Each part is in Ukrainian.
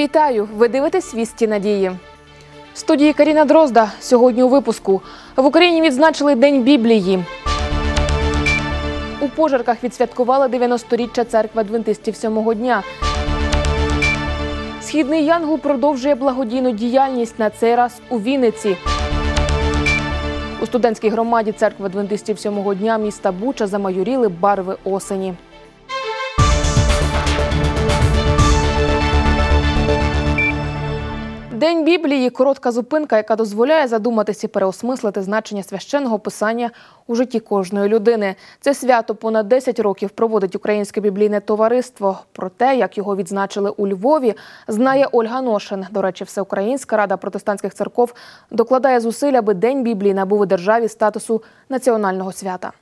Вітаю! Ви дивитесь «Вісті надії. В студії Каріна Дрозда сьогодні у випуску в Україні відзначили День Біблії. У пожарках відсвяткували 90-річчя церкви адвентистів сьомого дня. Східний Янгол продовжує благодійну діяльність на цей раз у Вінниці. У студентській громаді церкви адвентистів сьомого дня міста Буча замайоріли барви осені. День Біблії коротка зупинка, яка дозволяє задуматися і переосмислити значення священного писання у житті кожної людини. Це свято понад 10 років проводить Українське біблійне товариство. Про те, як його відзначили у Львові, знає Ольга Ношин. До речі, Всеукраїнська рада протестантських церков докладає зусиль, аби День Біблії набув у державі статусу національного свята.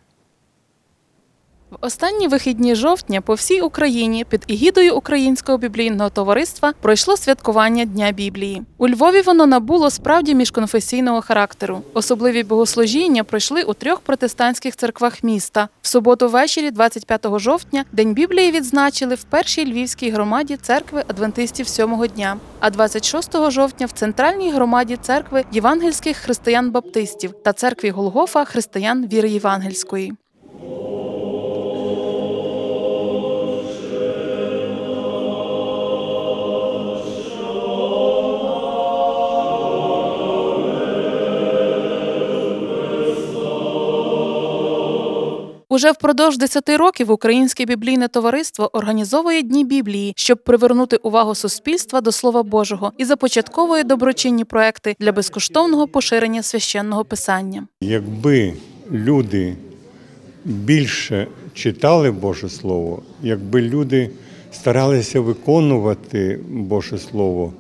В останні вихідні жовтня по всій Україні під егідою Українського біблійного товариства пройшло святкування Дня Біблії. У Львові воно набуло справді міжконфесійного характеру. Особливі богослужіння пройшли у трьох протестантських церквах міста. В суботу ввечері, 25 жовтня, День Біблії відзначили в першій львівській громаді церкви адвентистів сьомого дня. А 26 жовтня в центральній громаді церкви євангельських християн-баптистів та церкві Голгофа християн віри євангельської. Уже впродовж 10 років Українське біблійне товариство організовує Дні Біблії, щоб привернути увагу суспільства до Слова Божого і започатковує доброчинні проекти для безкоштовного поширення священного писання. Якби люди більше читали Боже Слово, якби люди старалися виконувати Боже Слово,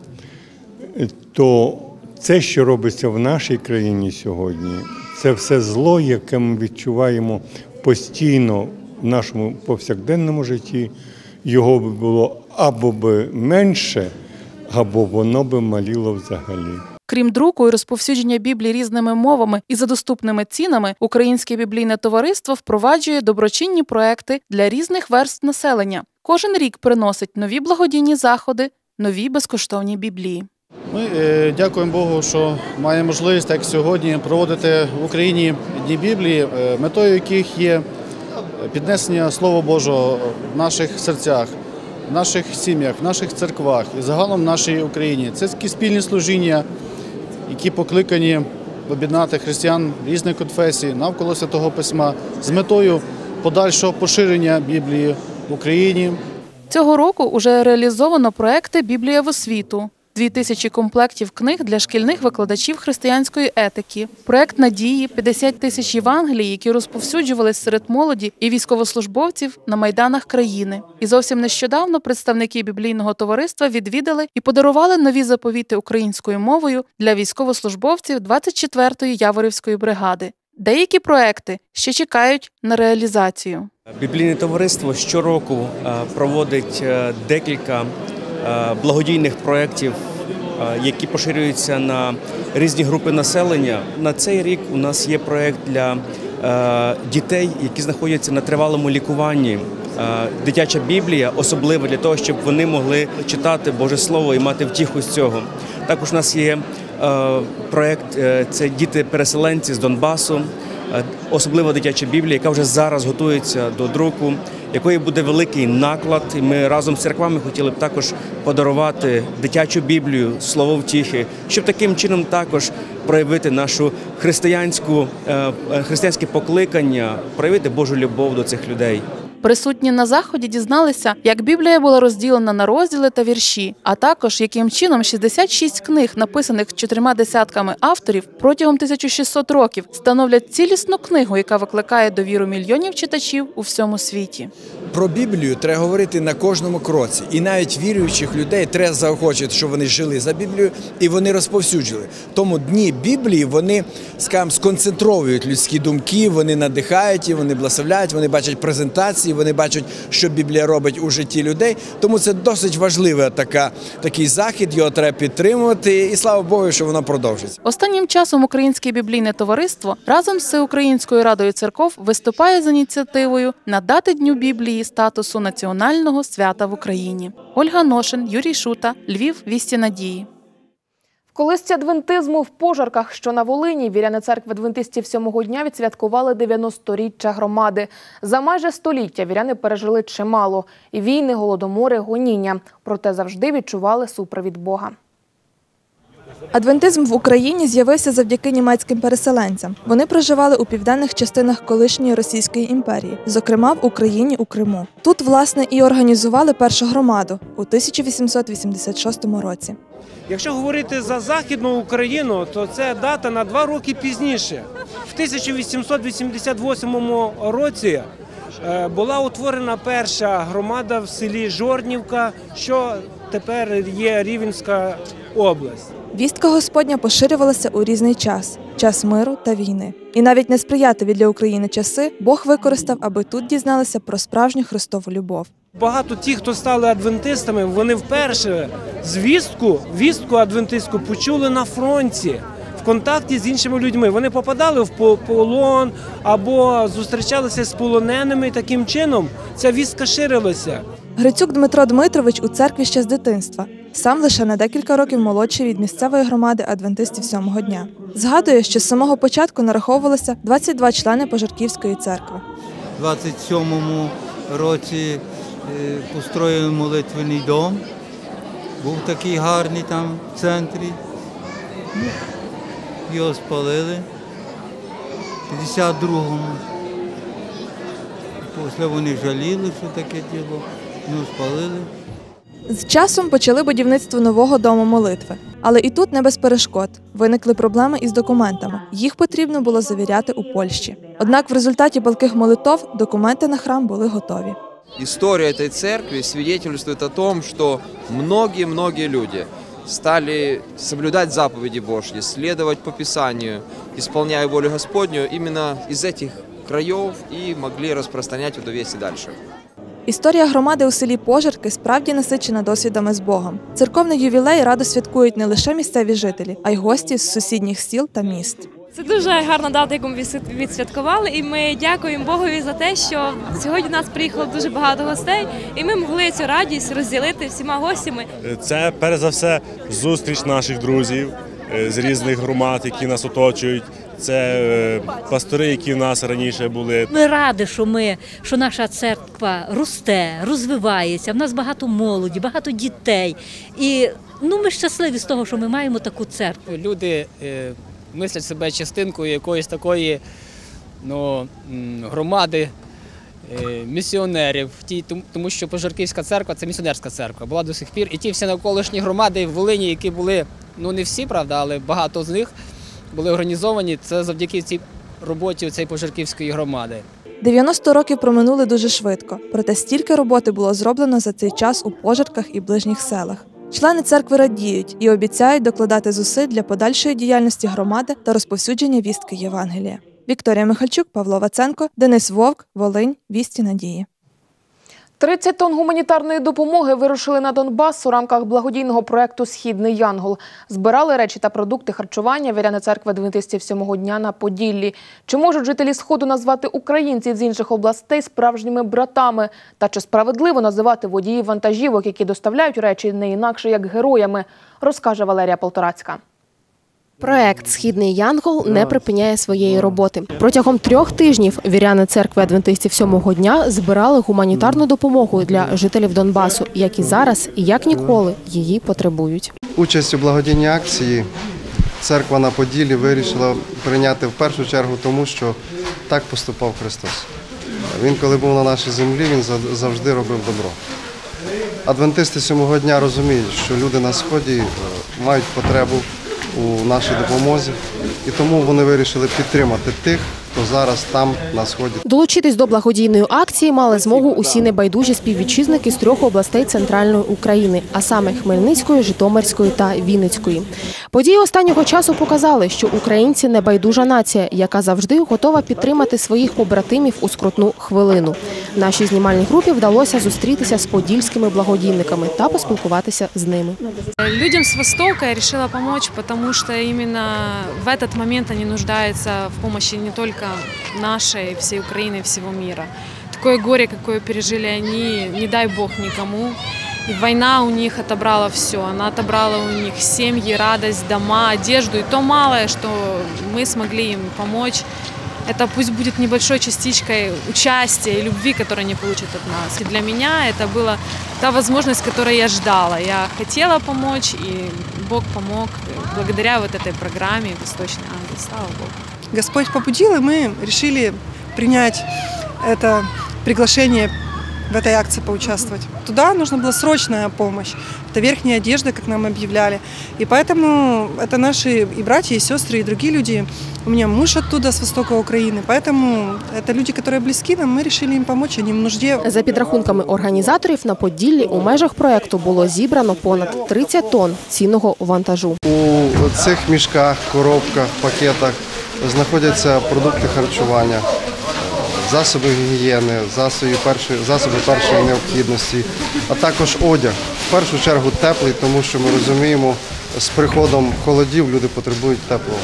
то це, що робиться в нашій країні сьогодні, це все зло, яке ми відчуваємо постійно в нашому повсякденному житті, його би було або би менше, або воно би маліло взагалі. Крім друку і розповсюдження Біблії різними мовами і за доступними цінами, Українське біблійне товариство впроваджує доброчинні проекти для різних верств населення. Кожен рік приносить нові благодійні заходи, нові безкоштовні біблії. Ми е, дякуємо Богу, що маємо можливість так сьогодні проводити в Україні Дні Біблії, е, метою яких є піднесення Слова Божого в наших серцях, в наших сім'ях, в наших церквах і загалом в нашій Україні. Це такі спільні служіння, які покликані об'єднати християн різних конфесій навколо Святого Письма з метою подальшого поширення Біблії в Україні. Цього року уже реалізовано проекти Біблія в освіту. Дві тисячі комплектів книг для шкільних викладачів християнської етики, проект надії, 50 тисяч Євангелій, які розповсюджувались серед молоді і військовослужбовців на майданах країни. І зовсім нещодавно представники біблійного товариства відвідали і подарували нові заповіти українською мовою для військовослужбовців 24-ї Яворівської бригади. Деякі проекти ще чекають на реалізацію. Біблійне товариство щороку е, проводить е, декілька благодійних проєктів, е, які поширюються на різні групи населення. На цей рік у нас є проєкт для е, дітей, які знаходяться на тривалому лікуванні. Е, Дитяча Біблія, особливо для того, щоб вони могли читати Боже Слово і мати втіху з цього. Також у нас є е, проєкт е, це діти-переселенці з Донбасу. Е, Особлива дитяча Біблія, яка вже зараз готується до друку, якої буде великий наклад. І ми разом з церквами хотіли б також подарувати дитячу Біблію, слово втіхи, щоб таким чином також проявити нашу християнську е, е, християнське покликання, проявити Божу любов до цих людей. Присутні на заході дізналися, як Біблія була розділена на розділи та вірші, а також яким чином 66 книг, написаних чотирма десятками авторів протягом 1600 років, становлять цілісну книгу, яка викликає довіру мільйонів читачів у всьому світі. Про Біблію треба говорити на кожному кроці, і навіть віруючих людей треба заохочувати, щоб вони жили за Біблію і вони розповсюджували. Тому дні Біблії вони скажімо, сконцентровують людські думки, вони надихають, і вони благословляють, вони бачать презентації. Ситуації, вони бачать, що Біблія робить у житті людей. Тому це досить важливий така, такий захід, його треба підтримувати. І слава Богу, що воно продовжиться. Останнім часом Українське біблійне товариство разом з Всеукраїнською радою церков виступає з ініціативою надати Дню Біблії статусу національного свята в Україні. Ольга Ношин, Юрій Шута, Львів, Вісті Надії. В колисці адвентизму в пожарках, що на Волині, віряни церкви адвентистів сьомого дня відсвяткували 90-річчя громади. За майже століття віряни пережили чимало – війни, голодомори, гоніння. Проте завжди відчували супровід Бога. Адвентизм в Україні з'явився завдяки німецьким переселенцям. Вони проживали у південних частинах колишньої Російської імперії, зокрема в Україні у Криму. Тут, власне, і організували першу громаду у 1886 році. Якщо говорити за Західну Україну, то це дата на два роки пізніше. В 1888 році е, була утворена перша громада в селі Жорнівка, що тепер є Рівенська область. Вістка Господня поширювалася у різний час час миру та війни. І навіть несприятливі для України часи Бог використав, аби тут дізналися про справжню Христову любов. Багато ті, хто стали адвентистами, вони вперше звістку, вістку адвентистську почули на фронті. В контакті з іншими людьми вони попадали в полон або зустрічалися з полоненими. Таким чином ця вістка ширилася. Грицюк Дмитро Дмитрович у церкві ще з дитинства. Сам лише на декілька років молодший від місцевої громади адвентистів сьомого дня. Згадує, що з самого початку нараховувалося 22 члени Пожарківської церкви. У 27-му році е, построїли молитвений дом. Був такий гарний там в центрі. Його спалили. В 52-му. Після вони жаліли, що таке діло. Ну, спалили. З часом почали будівництво нового дому молитви. Але і тут не без перешкод. Виникли проблеми із документами. Їх потрібно було завіряти у Польщі. Однак в результаті палких молитов документи на храм були готові. История этой церкви свидетельствует о том, что многие-многие люди стали соблюдать заповеди Божьи, следовать по Писанию, исполняя волю Господню именно из этих краев и могли распространять эту весть и дальше. Історія громади у селі Пожарки справді насичена досвідами з Богом. Церковний ювілей радо святкують не лише місцеві жителі, а й гості з сусідніх сіл та міст. Це дуже гарна дата, яку ми відсвяткували, і ми дякуємо Богові за те, що сьогодні у нас приїхало дуже багато гостей, і ми могли цю радість розділити всіма гостями. Це перш за все зустріч наших друзів з різних громад, які нас оточують. Це е, пастори, які в нас раніше були. Ми раді, що ми, що наша церква росте, розвивається. В нас багато молоді, багато дітей. І ну, ми щасливі з того, що ми маємо таку церкву. Люди е, мислять себе частинкою якоїсь такої ну, громади е, місіонерів, Ті, тому що Пожарківська церква це місіонерська церква, була до сих пір. І ті всі навколишні громади в Волині, які були, ну не всі, правда, але багато з них були організовані. Це завдяки цій роботі цієї Пожарківської громади. 90 років проминули дуже швидко, проте стільки роботи було зроблено за цей час у пожарках і ближніх селах. Члени церкви радіють і обіцяють докладати зусиль для подальшої діяльності громади та розповсюдження вістки Євангелія. Вікторія Михальчук, Павло Ваценко, Денис Вовк, Волинь, Вісті Надії. 30 тонн гуманітарної допомоги вирушили на Донбас у рамках благодійного проекту Східний Янгол. Збирали речі та продукти харчування віряни церкви адвентистів сьомого дня на Поділлі. Чи можуть жителі Сходу назвати українців з інших областей справжніми братами? Та чи справедливо називати водіїв вантажівок, які доставляють речі не інакше як героями, розкаже Валерія Полторацька. Проект Східний Янгол не припиняє своєї роботи. Протягом трьох тижнів віряни церкви адвентистів сьомого дня збирали гуманітарну допомогу для жителів Донбасу, як і зараз, і як ніколи її потребують. Участь у благодійній акції церква на Поділі вирішила прийняти в першу чергу тому, що так поступав Христос. Він, коли був на нашій землі, він зав- завжди робив добро. Адвентисти сьомого дня розуміють, що люди на сході е, мають потребу у нашій допомозі, і тому вони вирішили підтримати тих, хто зараз там на сході. Долучитись до благодійної акції мали змогу усі небайдужі співвітчизники з трьох областей центральної України, а саме Хмельницької, Житомирської та Вінницької. Події останнього часу показали, що українці небайдужа нація, яка завжди готова підтримати своїх побратимів у скрутну хвилину. Нашій знімальній групі вдалося зустрітися з подільськими благодійниками та поспілкуватися з ними. Людям с Востока я решила помочь, потому что именно в этот момент они нуждаются в помощи не только нашей, всей Украины всего мира. Такое горе, какое пережили они, не дай бог никому. И война у них отобрала все. Она отобрала у них семьи, радость, дома, одежду. И то малое, что мы смогли им помочь, это пусть будет небольшой частичкой участия и любви, которую они получат от нас. И для меня это была та возможность, которую я ждала. Я хотела помочь, и Бог помог благодаря вот этой программе «Восточный ангел». Слава Богу. Господь побудил, и мы решили принять это приглашение в этой акции поучаствовать. Туда нужна была срочная помощь. Это верхняя одежда, как нам объявляли. И поэтому это наши и братья, и сестры, и другие люди. У меня муж оттуда, с востока Украины. Поэтому это люди, которые близки нам, мы решили им помочь, они в нужде. За підрахунками організаторів, на Поділлі у межах проекту було зібрано понад 30 тонн цінного вантажу. У цих мішках, коробках, пакетах знаходяться продукти харчування, засоби гігієни, засоби першої, засоби першої необхідності, а також одяг. В першу чергу теплий, тому що ми розуміємо, з приходом холодів люди потребують теплого.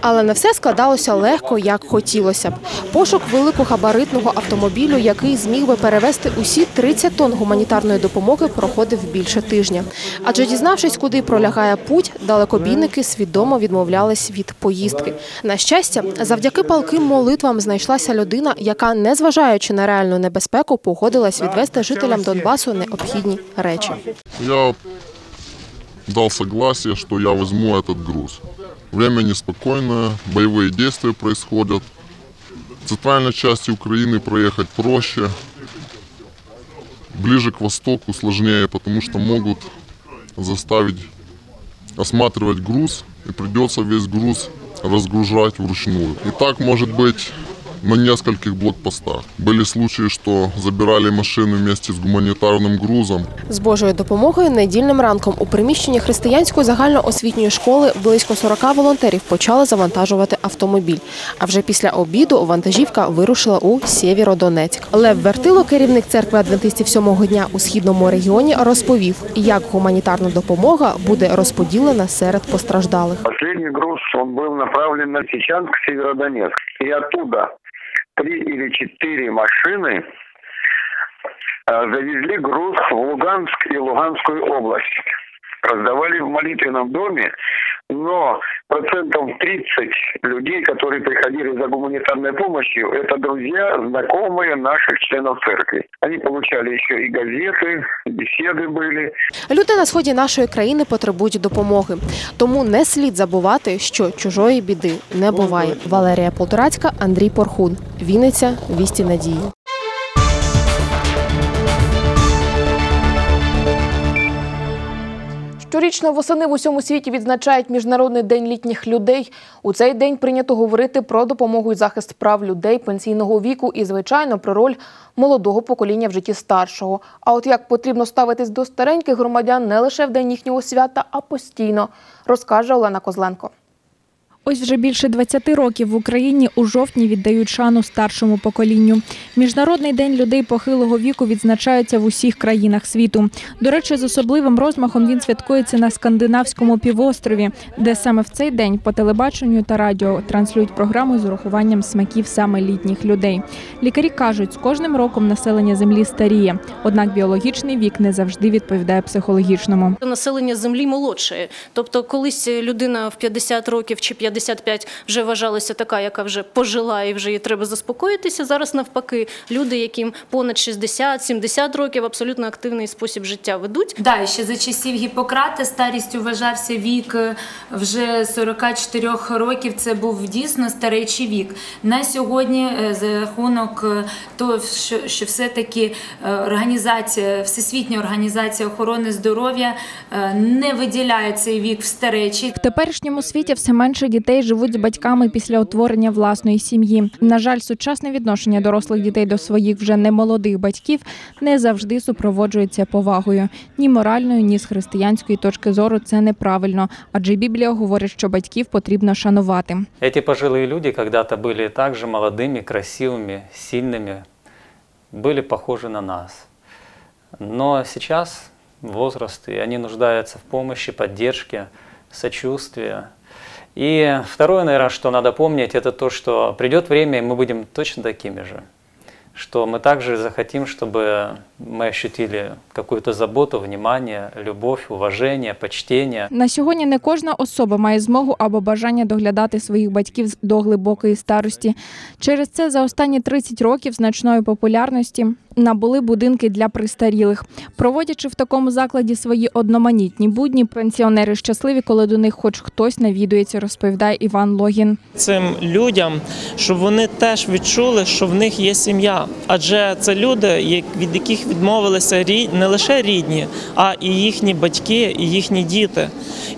Але не все складалося легко, як хотілося б. Пошук великогабаритного автомобілю, який зміг би перевезти усі 30 тонн гуманітарної допомоги, проходив більше тижня. Адже дізнавшись, куди пролягає путь, далекобійники свідомо відмовлялись від поїздки. На щастя, завдяки палким молитвам знайшлася людина, яка, незважаючи на реальну небезпеку, погодилась відвести жителям Донбасу необхідні речі. Я дал согласие, что я возьму этот груз. Время неспокойное, боевые действия происходят. В центральной части Украины проехать проще. Ближе к востоку сложнее, потому что могут заставить осматривать груз, и придется весь груз разгружать вручную. И так может быть на нескольких блокпостах. Были случаи, что забирали машины вместе с гуманитарным грузом. З Божою допомогою недільним ранком у приміщенні християнської загальноосвітньої школи близько 40 волонтерів почали завантажувати автомобіль. А вже після обіду вантажівка вирушила у Сєвєродонецьк. Лев Вертило, керівник церкви адвентистів сьомого дня у східному регіоні, розповів, як гуманітарна допомога буде розподілена серед постраждалих. Последний груз, он был направлен на Сечанск, Северодонецк. И оттуда три или четыре машины э, завезли груз в Луганск и Луганскую область. Раздавали в молитвенном доме, но процентов 30 людей, которые приходили за гуманитарной помощью, это друзья, знакомые наших членов церкви. Они получали еще и газеты, беседы были. Люди на сході нашої країни потребують допомоги, тому не слід забувати, що чужої біди не буває. Валерія Полторацька, Андрій Порхун, Вінниця, Вісті Надії. Щорічно восени в усьому світі відзначають Міжнародний день літніх людей. У цей день прийнято говорити про допомогу і захист прав людей пенсійного віку і, звичайно, про роль молодого покоління в житті старшого. А от як потрібно ставитись до стареньких громадян не лише в день їхнього свята, а постійно, розкаже Олена Козленко. Ось вже більше 20 років в Україні у жовтні віддають шану старшому поколінню. Міжнародний день людей похилого віку відзначається в усіх країнах світу. До речі, з особливим розмахом він святкується на скандинавському півострові, де саме в цей день по телебаченню та радіо транслюють програму з урахуванням смаків саме літніх людей. Лікарі кажуть, з кожним роком населення землі старіє, однак біологічний вік не завжди відповідає психологічному. Населення землі молодше. Тобто, колись людина в 50 років чи 55 вже вважалася така, яка вже пожила і вже їй треба заспокоїтися. Зараз навпаки, люди, яким понад 60-70 років, абсолютно активний спосіб життя ведуть. Да, ще за часів Гіппократа старістю вважався вік е, вже 44 років. Це був дійсно старечий вік. На сьогодні е, за рахунок е, того, що, що все-таки організація, Всесвітня організація охорони здоров'я не виділяє цей вік в старечі. В теперішньому світі все менше дітей дітей живуть з батьками після утворення власної сім'ї. На жаль, сучасне відношення дорослих дітей до своїх вже немолодих батьків не завжди супроводжується повагою. Ні моральною, ні з християнської точки зору це неправильно, адже Біблія говорить, що батьків потрібно шанувати. Эти пожилые люди когда-то были также молодыми, красивыми, сильными, были похожи на нас. Но сейчас возраст, и они нуждаются в помощи, поддержке, сочувствии. И второе, наверное, что надо помнить, это то, что придет время, и мы будем точно такими же. Что мы также захотим, чтобы мы ощутили какую-то заботу, внимание, любовь, уважение, почтение. На сьогодні не кожна особа має змогу або бажання доглядати своїх батьків до глибокої старості. Через це за останні 30 років значної популярності набули будинки для престарілих. Проводячи в такому закладі свої одноманітні будні, пенсіонери щасливі, коли до них хоч хтось навідується, розповідає Іван Логін. цим людям, щоб вони теж відчули, що в них є сім'я. Адже це люди, як- від яких відмовилися не лише рідні, а і їхні батьки, і їхні діти.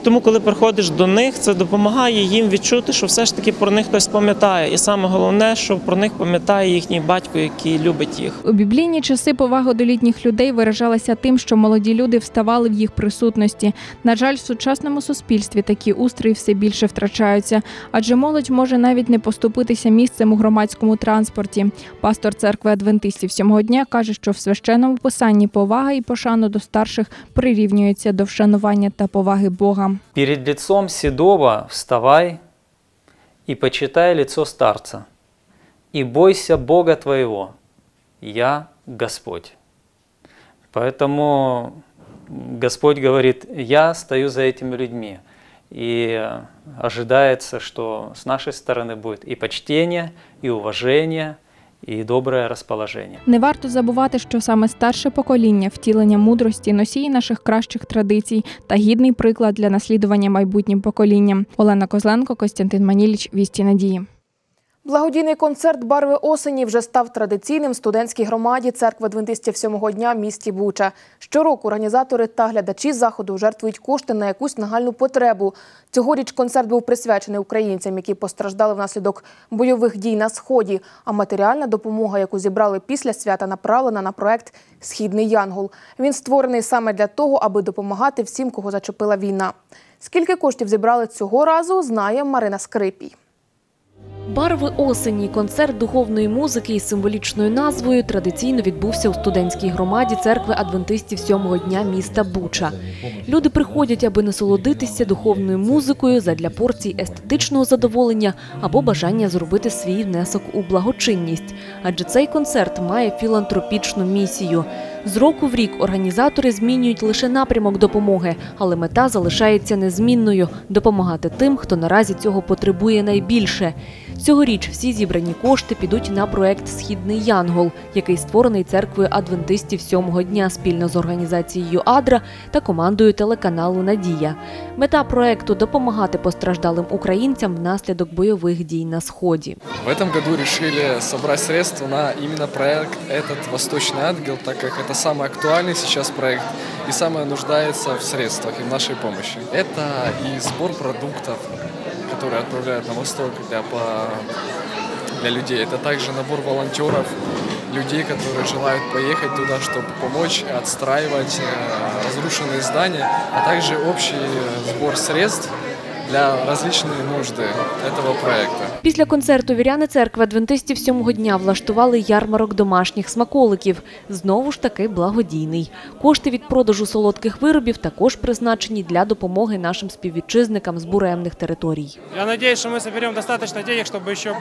Тому, коли приходиш до них, це допомагає їм відчути, що все ж таки про них хтось пам'ятає. І саме головне, що про них пам'ятає їхній батько, який любить їх. У біблійні часи повага до літніх людей виражалася тим, що молоді люди вставали в їх присутності. На жаль, в сучасному суспільстві такі устрої все більше втрачаються, адже молодь може навіть не поступитися місцем у громадському транспорті. Пастор церкви адвентистів сьомого дня каже, що в священному писанні повага і пошану до старших прирівнюються до вшанування та поваги Бога. Перед лицом седого вставай и почитай лицо старца, и бойся Бога твоего, я Господь. Поэтому Господь говорит, я стою за этими людьми. И ожидается, что с нашей стороны будет и почтение, и уважение, и добре розположення. Не варто забувати, що саме старше покоління втілення мудрості, носії наших кращих традицій та гідний приклад для наслідування майбутнім поколінням. Олена Козленко, Костянтин Маніліч, Вісті Надії. Благодійний концерт Барви осені вже став традиційним в студентській громаді церкви адвентистів сьомого дня в місті Буча. Щороку організатори та глядачі заходу жертвують кошти на якусь нагальну потребу. Цьогоріч концерт був присвячений українцям, які постраждали внаслідок бойових дій на сході. А матеріальна допомога, яку зібрали після свята, направлена на проект Східний Янгол. Він створений саме для того, аби допомагати всім, кого зачепила війна. Скільки коштів зібрали цього разу, знає Марина Скрипій. Барви осені концерт духовної музики із символічною назвою традиційно відбувся у студентській громаді церкви адвентистів сьомого дня міста Буча. Люди приходять, аби насолодитися духовною музикою задля порцій естетичного задоволення або бажання зробити свій внесок у благочинність. Адже цей концерт має філантропічну місію. З року в рік організатори змінюють лише напрямок допомоги, але мета залишається незмінною допомагати тим, хто наразі цього потребує найбільше. Цьогоріч всі зібрані кошти підуть на проект Східний Янгол, який створений церквою адвентистів сьомого дня спільно з організацією Адра та командою телеканалу Надія. Мета проекту допомагати постраждалим українцям внаслідок бойових дій на сході. В этом году решили собрать средства на именно проект этот «Восточный ангел», так как это самый актуальный сейчас проект и самый нуждается в средствах и в нашей помощи. Это и сбор продуктов, Которые отправляют на восток для, по- для людей. Это также набор волонтеров, людей, которые желают поехать туда, чтобы помочь отстраивать э, разрушенные здания, а также общий э, сбор средств для различные нужды этого проекта. Після концерту віряни церкви адвентистів сьомого дня влаштували ярмарок домашніх смаколиків. Знову ж таки благодійний. Кошти від продажу солодких виробів також призначені для допомоги нашим співвітчизникам з буремних територій. Я надеюсь, что мы соберем достаточно денег, чтобы еще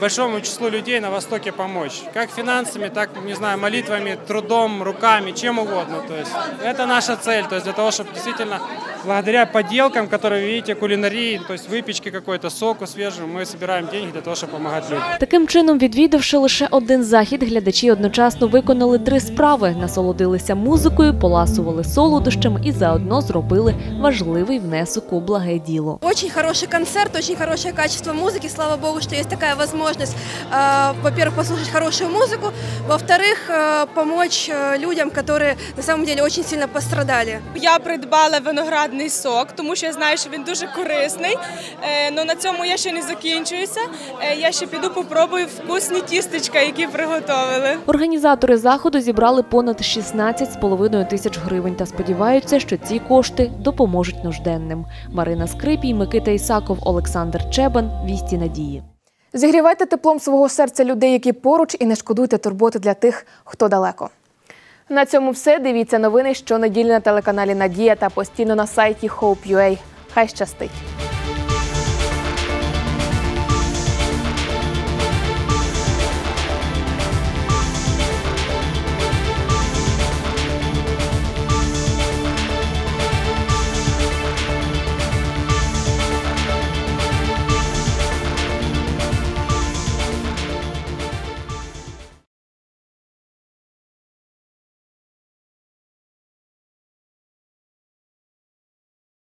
большому числу людей на Востоке помочь. Как финансами, так, не знаю, молитвами, трудом, руками, чем угодно. То есть это наша цель. То есть для того, чтобы действительно благодаря поделкам, которые вы видите, кулинарии, то есть выпечке какой-то, соку свежему, мы собираем деньги для того, чтобы помогать людям. Таким чином, відвідавши лише один захід, глядачі одночасно виконали три справи: насолодилися музикою, поласували солодощами і заодно зробили важливий внесок у благе діло. Очень хороший концерт, очень хорошее качество музыки. Слава богу, что есть такая возможность, э, во-первых, послушать хорошую музыку, во-вторых, э, помочь э, людям, которые на самом деле очень сильно пострадали. Я придбала виноградний сок, тому що я знаю, що він дуже корисний. Е, Ну на цьому я ще не закінчуюся. Е, Я ще піду попробую вкусні тістечка, які приготовили. Організатори заходу зібрали понад 16,5 тисяч гривень та сподіваються, що ці кошти допоможуть нужденним. Марина Скрипій, Микита Ісаков, Олександр Чебан. Вісті надії. Зігрівайте теплом свого серця людей, які поруч, і не шкодуйте турботи для тих, хто далеко. На цьому все. Дивіться новини щонеділі на телеканалі Надія та постійно на сайті Hope.ua. Хай щастить!